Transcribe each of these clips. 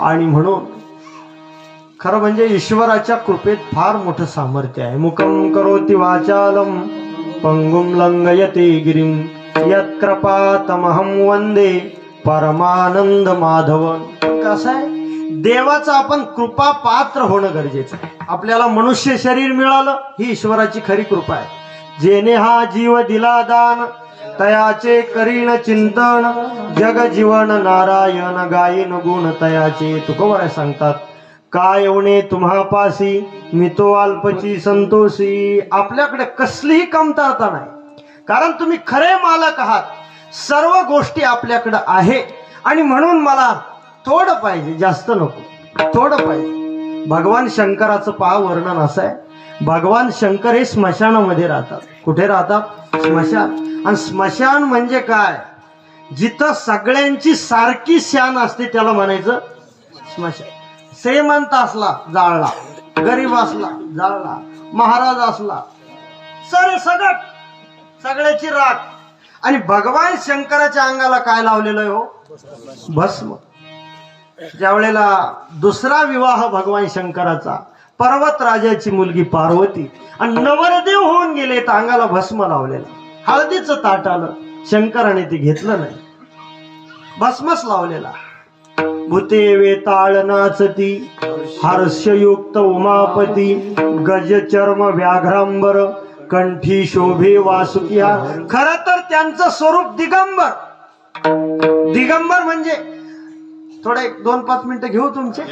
आणि म्हणून खरं म्हणजे ईश्वराच्या कृपेत फार मोठं सामर्थ्य आहे. मुखम करोति वाचालम पंगुम लंगयते गिरिम यत्कृपातमहम वंदे परमानंद माधवन कसं आहे? देवाचं आपण कृपा पात्र होणं गरजेचं आहे. आपल्याला मनुष्य शरीर मिळालं ही ईश्वराची खरी कृपा आहे. जेने हा जीव दिला दान तयाचे करीन चिंतन जग जीवन नारायण गायन गुण तयाचे. तुकोबारा सांगतात काय येऊने तुम्हापासी? मी तो अल्पची संतोषी. आपल्याकडे कसलीही कमतरता नाही. कारण तुम्ही खरे मालक आहात. सर्व गोष्टी आपल्याकडे आहे. आणि म्हणून मला थोडं पाहिजे जास्त नको. थोडं पाहिजे. भगवान शंकराचं पहा वर्णन असं आहे. भगवान शंकर हे स्मशानामध्ये राहतात. कुठे राहतात? स्मशान. आणि स्मशान म्हणजे काय? जिथं सगळ्यांची सारखी शान असते त्याला म्हणायचं स्मशान. श्रीमंत असला जाळला. गरीब असला जाळला. महाराज असला. सर सगट सगळ्याची राख. आणि भगवान शंकराच्या अंगाला काय लावलेलं आहे हो? भस्म. ज्या वेळेला दुसरा विवाह भगवान शंकराचा पर्वत राजाची मुलगी पार्वती आणि नवरदेव होऊन गेले तर अंगाला भस्म लावलेलं. हळदीचं ताट आलं शंकराने ते घेतलं नाही. भस्मच लावलेला. भूते वेताळ नाचती हर्षयुक्त उमापती गज चर्म व्याघ्रांबर कंठी शोभे वासुकिया. खर तर त्यांचं स्वरूप दिगंबर. दिगंबर म्हणजे थोडे एक दोन पाच मिनिटं घेऊ तुमचे.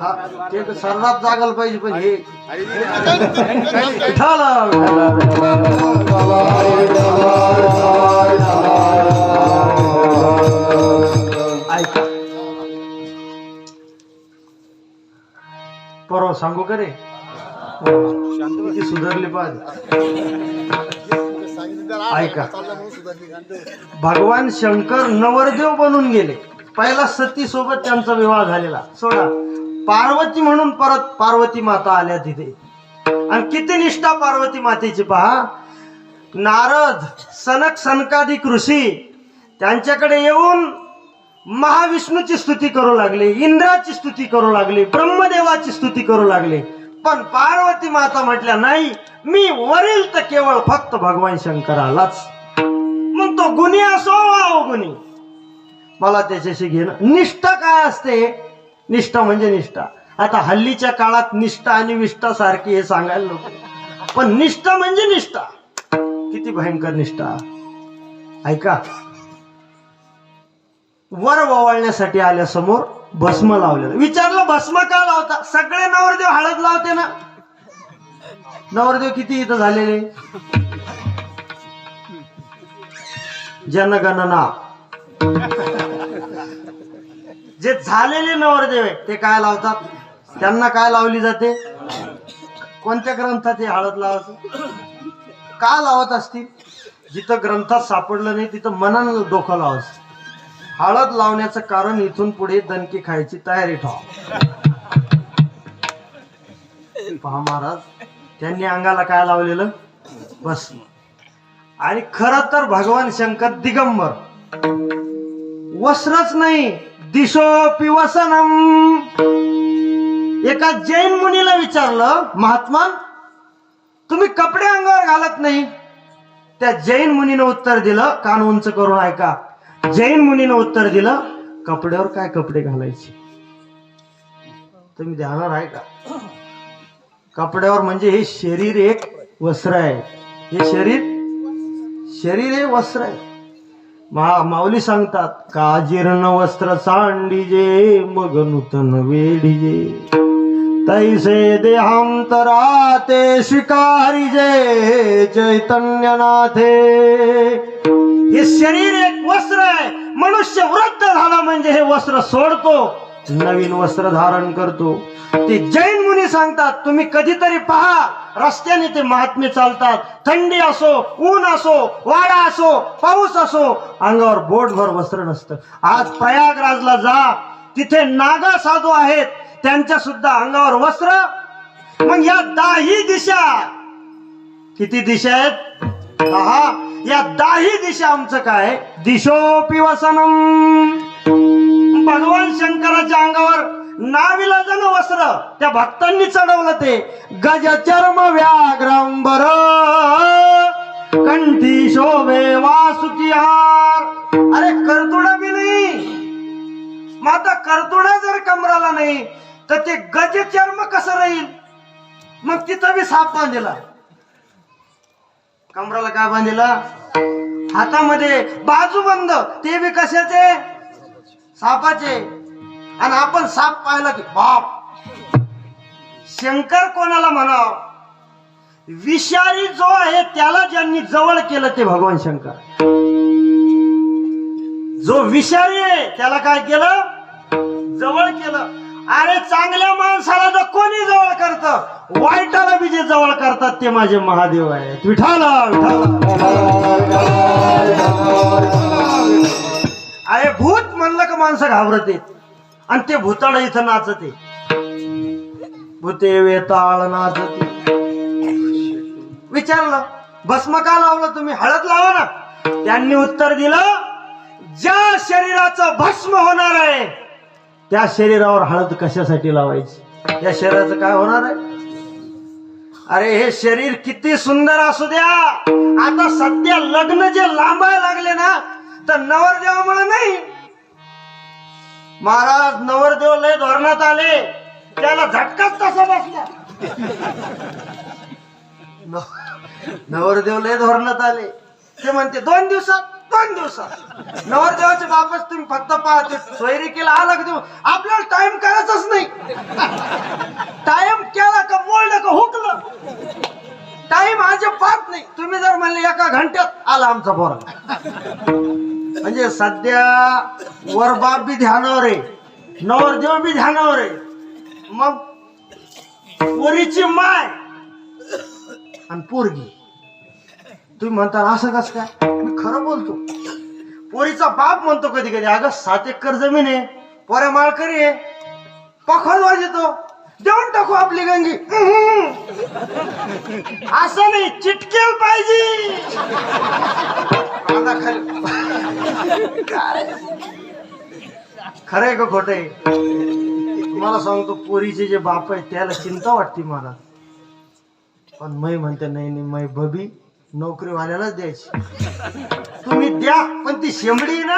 हा, ते तर सर्वात जागायला पाहिजे पण हे ऐका. परवा सांगू का रे? किती सुधारले पाहिजे ऐका. भगवान शंकर नवरदेव बनून गेले. पहिला सती सोबत त्यांचा विवाह झालेला. सोडा. पार्वती म्हणून परत पार्वती माता आल्या तिथे. आणि किती निष्ठा पार्वती मातेची पहा. नारद सनक सनकादिक ऋषी त्यांच्याकडे येऊन महाविष्णूची स्तुती करू लागले इंद्राची स्तुती करू लागले ब्रह्मदेवाची स्तुती करू लागले. पण पार्वती माता म्हटल्या नाही मी वरील तर केवळ फक्त भगवान शंकरालाच. मग तो गुणी असो वा अवगुणी? मला त्याच्याशी घेणं निष्ठा काय असते? निष्ठा म्हणजे निष्ठा. आता हल्लीच्या काळात निष्ठा आणि विष्ठा सारखी हे सांगायला नको. पण निष्ठा म्हणजे निष्ठा. किती भयंकर निष्ठा. ऐका वर ववाळण्यासाठी आल्यासमोर भस्म लावलेलं. विचारलं भस्म का लावता? सगळे नवरदेव हळद लावते ना. नवरदेव किती इथं झालेले? जनगणना. जे झालेले नवरदेव आहे ते काय लावतात? त्यांना काय लावली जाते? कोणत्या ग्रंथात हे हळद लावायचं? का लावत असतील? जिथं ग्रंथात सापडलं नाही तिथं मनानं डोकं लावायचं. हळद लावण्याचं कारण इथून पुढे दणकी खायची तयारी ठेवा पहा महाराज त्यांनी अंगाला काय लावलेलं? बस. आणि खर तर भगवान शंकर दिगंबर. वस्त्रच नाही दिशो पिवसनम. एका जैन मुनीला विचारलं महात्मा तुम्ही कपडे अंगावर घालत नाही? त्या जैन मुनीनं उत्तर दिलं कान उंच करून ऐका. जैन मुनीनं उत्तर दिलं कपड्यावर काय कपडे घालायचे? तुम्ही ध्यानावर आहे का? कपड्यावर म्हणजे हे शरीर एक वस्त्र आहे. हे शरीर शरीर हे वस्त्र आहे. मा माऊली सांगतात काजीर्ण वस्त्र सांडिजे मग नूतन वेडीजे तैसे देहांतरा ते स्वीकारिजे चैतन्यनाथे. हे शरीर एक वस्त्र आहे. मनुष्य वृद्ध झाला म्हणजे हे वस्त्र सोडतो नवीन वस्त्र धारण करतो. ते जैन मुनी सांगतात तुम्ही कधीतरी पहा रस्त्याने ते महात्मे चालतात. थंडी असो ऊन असो वाडा असो पाऊस असो अंगावर बोटभर वस्त्र नसतं. आज प्रयागराजला जा तिथे नागा साधू आहेत. त्यांच्या सुद्धा अंगावर वस्त्र. मग या दाही दिशा किती दिशा आहेत? दहा या दाही दिशा आमचं काय? दिशोपी वसनम. भगवान शंकराच्या अंगावर नाविलाजन वस्त्र त्या भक्तांनी चढवलं ते. गज चर्म व्याघ्रांबर. कंठी शोभे वासुकीहार अरे करतुडा बी नाही. मग आता करतुडा जर कमराला नाही तर ते गज चर्म कसं राहील? मग तिथं बी साप बांधला. कमराला काय बांधला? हातामध्ये बाजूबंद ते बी कशाचे? सापाचे. आणि आपण साप पाहिला की बाप. शंकर कोणाला म्हणाव? विषारी जो आहे त्याला ज्यांनी जवळ केलं ते भगवान शंकर. जो विषारी आहे त्याला काय केलं? जवळ केलं. अरे चांगल्या माणसाला तर कोणी जवळ करत? वाईटाला बी जे जवळ करतात ते माझे महादेव आहेत. विठाला अरे भूत म्हणलं का माणसं घाबरते? आणि ते भूताळ इथं नाचते. भूते वेताळ नाचते. विचारलं भस्म का लावलं तुम्ही? हळद लावा ना. त्यांनी उत्तर दिलं ज्या शरीराचं भस्म होणार आहे त्या शरीरावर हळद कशासाठी लावायची? या शरीराचं काय होणार आहे? अरे हे शरीर किती सुंदर असू द्या. आता सध्या लग्न जे लांबायला लागले ना तर नवरदेवामुळे नाही. महाराज नवरदेव लय धोरणात आले. त्याला झटकाच तसा बसला. नवरदेव लय धोरणात आले. ते म्हणते दोन दिवसात दोन दिवसात. नवरदेवाचे बापच तुम्ही फक्त पाहते सोयरी केला आला का तुम्ही आपल्याला टाइम करायचाच नाही. टाइम केला का बोललं का हुकलं. टाइम अजिबात नाही. तुम्ही जर म्हणले एका घंट्यात आला आमचा पोरा म्हणजे सध्या वर बाप बी ध्यानावर आहे. नवरदेव बी ध्यानावर आहे. मग पोरीची माय आणि पोरगी. तुम्ही म्हणता असं कस काय? मी खरं बोलतो. पोरीचा बाप म्हणतो कधी कधी अगं सात एकर जमीन आहे पोऱ्या माळकरी आहे पखोल वाजतो देऊन टाकू आपली गंगी. असं नाही चिटकेल पाहिजे. कांदा खाली खरंय का खोट आहे? तुम्हाला सांगतो पोरीचे जे बाप आहे त्याला चिंता वाटते मला. पण मै म्हणते नाही नाही मै बबी नोकरीवाल्यालाच द्यायची. तुम्ही द्या पण ती शेंबडी ना.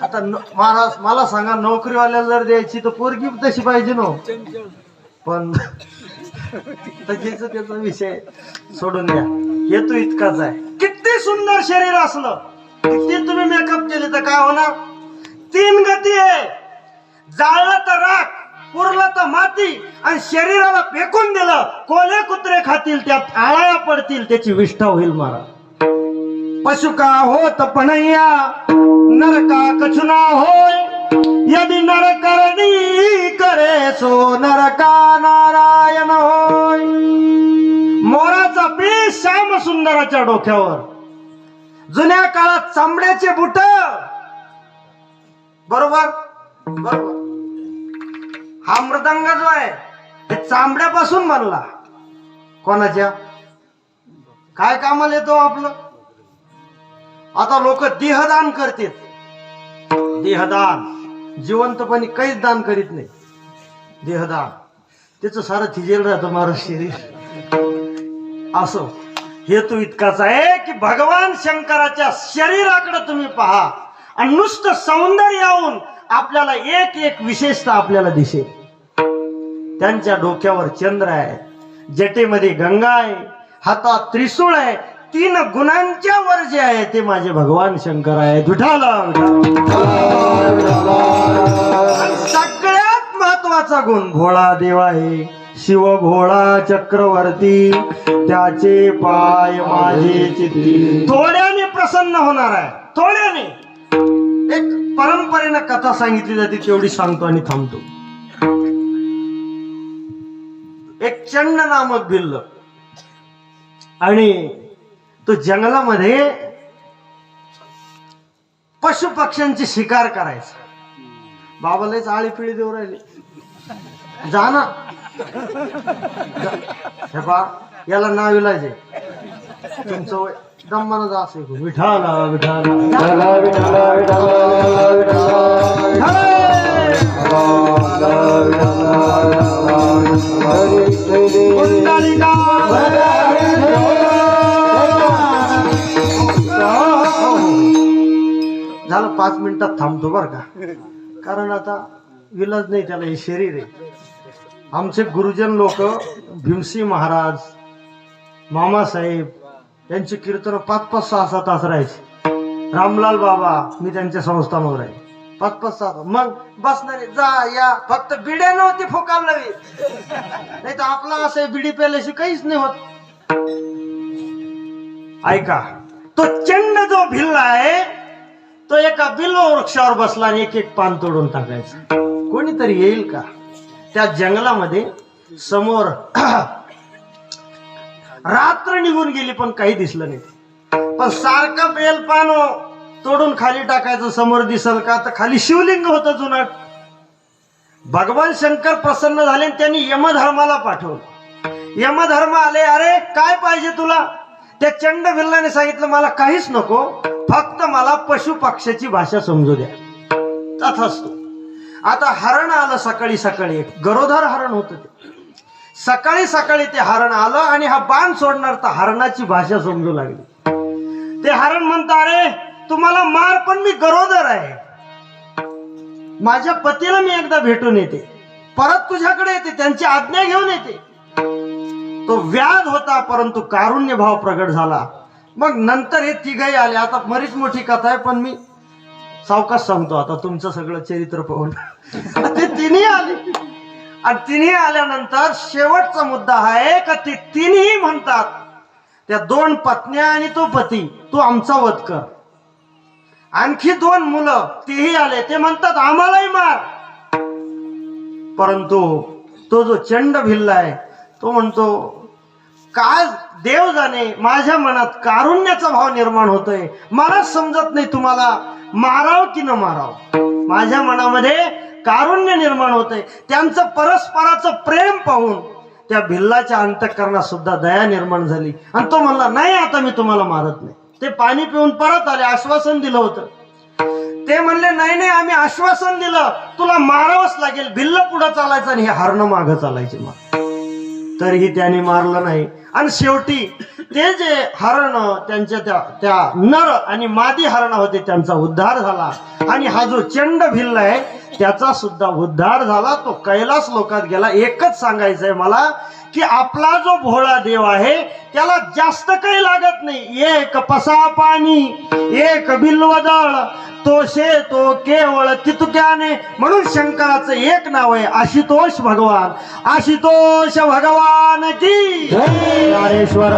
आता महाराज मला सांगा नोकरीवाल्याला जर द्यायची तर पोरगी तशी पाहिजे ना हो. पण तशीच त्याचा विषय सोडून द्या. हे तू इतकाच आहे. किती सुंदर शरीर असलं. किती तुम्ही मेकअप केले तर काय होणार? तीन गती आहे. जाळलं तर राख. पुरलं तर माती आणि शरीराला फेकून दिलं. कोले कुत्रे खातील त्या आळ्या पडतील त्याची विष्ठा होईल मारा पशुका होत पणैया नरका कछुना होय. यदि नरकरणी करे सो नरका नारायण होय. मोराचा पीस श्याम सुंदराच्या डोक्यावर. जुन्या काळात चांबड्याचे बुट. बरोबर? बरोबर. हा मृदंग जो आहे ते चांबड्यापासून बनला. कोणाच्या? काय कामाला येतो आपलं? आता लोक देहदान करतात देहदान. जिवंतपणी काहीच दान करीत नाही. देहदान. त्याचं सारं थिजेल राहतं महाराज शरीर. असो. हेतू इतकाच आहे की भगवान शंकराच्या शरीराकडे तुम्ही पहा. आणि नुसतं सौंदर्य येऊन आपल्याला एक एक विशेषता आपल्याला दिसेल. त्यांच्या डोक्यावर चंद्र आहे. जटेमध्ये गंगा आहे. हातात त्रिशूळ आहे. तीन गुणांच्या वर जे आहे ते माझे भगवान शंकर आहे. विठाला सगळ्यात महत्त्वाचा गुण भोळा देव आहे. शिव भोळा चक्रवर्ती. त्याचे पाय माझे चित्ती. थोड्याने प्रसन्न होणार आहे. थोड्याने. एक परंपरेनं कथा सांगितली जाते तेवढी सांगतो आणि थांबतो. एक चंड नामक भिल्ल. आणि तो जंगलामध्ये पशु पक्ष्यांची शिकार करायचा. बाबालाच आळी पिळी देऊ राहिली. जा ना. हे बा याला नाव इलाज आहे. तुमचं वय दम्मानं जा असे विठाला विठाला. विठ्ठला विठ्ठला विठ्ठला कुंडलिका झालं पाच मिनिटात थांबतो बर का? कारण आता विलाज नाही त्याला हे शरीर आहे. आमचे गुरुजन लोक भीमसी महाराज मामासाहेब त्यांचे कीर्तन पाच पाच सहा सहा तास राहायचे. रामलाल बाबा मी त्यांच्या संस्थानावर राहील. पाच पाच सहा मग बसणारे जा या. फक्त बिड्या नव्हती फोकाल नवी नाही तर आपला असं बिडी प्यायल्याशी काहीच नाही होत. ऐका तो चंड जो भिल्ला आहे तो एका बिल्व वृक्षावर बसला आणि एक एक पान तोडून टाकायचं. कोणीतरी येईल का? त्या जंगलामध्ये समोर रात्र निघून गेली पण काही दिसलं नाही. पण सारखं बेलपान हो, तोडून खाली टाकायचं समोर दिसल का तर खाली शिवलिंग होतं जुनाट. भगवान शंकर प्रसन्न झाले आणि त्यांनी यमधर्माला पाठवलं. यमधर्म आले अरे काय पाहिजे तुला? त्या चंड भिल्लाने सांगितलं मला काहीच नको फक्त मला पशु पक्षाची भाषा समजू द्या. तथास्तु. आता हरण आलं सकाळी सकाळी एक गरोधर हरण होत ते. सकाळी सकाळी ते हरण आलं आणि हा बाण सोडणार तर हरणाची भाषा समजू लागली. ते हरण म्हणता अरे तुम्हाला मार पण मी गरोदर आहे. माझ्या पतीला मी एकदा भेटून येते. परत तुझ्याकडे येते त्यांची आज्ञा घेऊन येते. तो व्याध होता परंतु कारुण्य भाव प्रगट झाला. मग नंतर हे तिघही आले. आता बरीच मोठी कथा आहे पण मी सावकाश सांगतो. आता तुमचं सगळं चरित्र पाहून. ते तिन्ही आले. आणि तिन्ही आल्यानंतर शेवटचा मुद्दा आहे का ते तिन्ही म्हणतात त्या दोन पत्न्या आणि तो पती तू आमचा वध कर आणखी दोन मुलं तेही आले ते म्हणतात आम्हालाही मार. परंतु तो जो चंड भिल्ला आहे तो म्हणतो काय देव जाणे माझ्या मनात कारुण्याचा भाव निर्माण होतोय. मलाच समजत नाही तुम्हाला माराव की न माराव. माझ्या मनामध्ये कारुण्य निर्माण होते त्यांचं परस्पराचं प्रेम पाहून त्या भिल्लाच्या अंतकरणात सुद्धा दया निर्माण झाली. आणि तो म्हणला नाही आता मी तुम्हाला मारत नाही. ते पाणी पिऊन परत आले आश्वासन दिलं होतं. ते म्हणले नाही नाही आम्ही आश्वासन दिलं. तुला मारावंच लागेल. भिल्ल पुढं चालायचं आणि हे हरणं मागं चालायचे मग. तरीही त्याने मारलं नाही. आणि शेवटी ते जे हरण त्यांच्या त्या त्या नर आणि मादी हरण होते त्यांचा उद्धार झाला. आणि हा जो चंड भिल्ल आहे त्याचा सुद्धा उद्धार झाला तो कैलास लोकात गेला. एकच सांगायचंय मला की आपला जो भोळा देव आहे त्याला जास्त काही लागत नाही. एक पसा पाणी एक बिल्वदळ तोषे तो केवळ तितुक्याने. म्हणून शंकराचं एक नाव आहे आशितोष भगवान. आशितोष भगवान की ज्ञानेश्वर